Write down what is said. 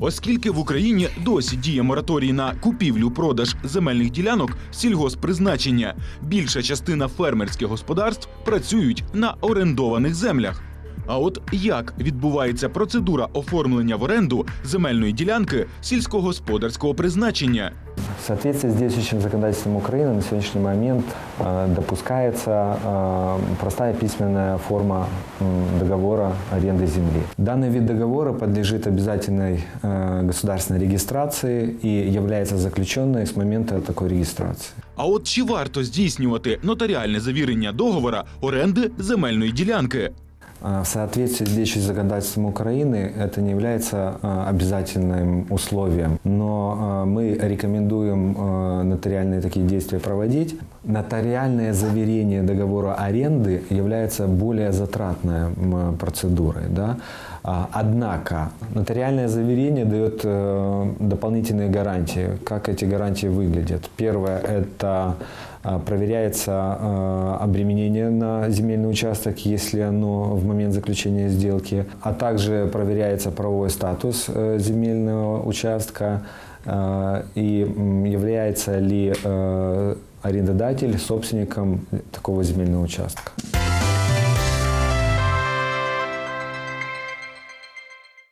Оскільки в Україні досі діє мораторій на купівлю-продаж земельних ділянок сільгосппризначення, більша частина фермерських господарств працюють на орендованих землях. А от як відбувається процедура оформлення в оренду земельної ділянки сільськогосподарського призначення? В соответствии с действующим законодательством Украины на сегодняшний момент э, допускается э, простая письменная форма м, договора аренды земли. Данный вид договора подлежит обязательной э, государственной регистрации и является заключенной с момента такой регистрации. А от чи варто здійснювати нотаріальне завірення договора оренди земельної ділянки? А В соответствии с действующим законодательством Украины это не является а, обязательным условием, но а, мы рекомендуем нотариальные такие действия проводить. Нотариальное заверение договора аренды является более затратной процедурой. Да? Однако нотариальное заверение дает э, дополнительные гарантии. Как эти гарантии выглядят? Первое – это проверяется а, обременение на земельный участок, если оно в момент заключения сделки, а также проверяется правовой статус э, земельного участка а, и м, является ли э, арендодатель собственником такого земельного участка.